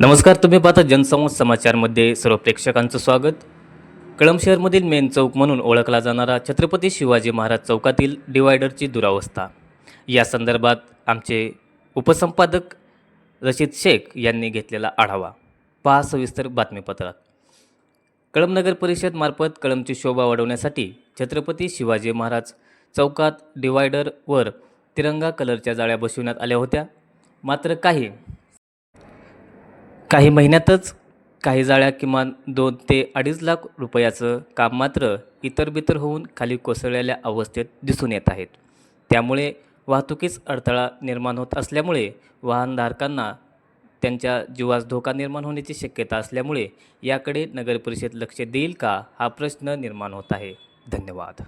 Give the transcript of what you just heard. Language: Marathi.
नमस्कार तुम्ही पाहता जनसंवाद समाचारमध्ये सर्व प्रेक्षकांचं स्वागत. कळंब शहरमधील मेन चौक म्हणून ओळखला जाणारा छत्रपती शिवाजी महाराज चौकातील डिवायडरची दुरावस्था. या संदर्भात आमचे उपसंपादक रशीद शेख यांनी घेतलेला आढावा. पहा सविस्तर बातमीपत्रात. कळम नगर परिषदमार्फत कळंबची शोभा वाढवण्यासाठी छत्रपती शिवाजी महाराज चौकात डिवायडरवर तिरंगा कलरच्या जाळ्या बसविण्यात आल्या होत्या. मात्र काही काही महिन्यातच काही जाळ्या किमान दोन ते अडीच लाख रुपयाचं काम मात्र इतर बितर होऊन खाली कोसळलेल्या अवस्थेत दिसून येत आहेत. त्यामुळे वाहतुकीस अडथळा निर्माण होत असल्यामुळे वाहनधारकांना त्यांच्या जीवास धोका निर्माण होण्याची शक्यता असल्यामुळे याकडे नगरपरिषद लक्ष देईल का हा प्रश्न निर्माण होत आहे. धन्यवाद.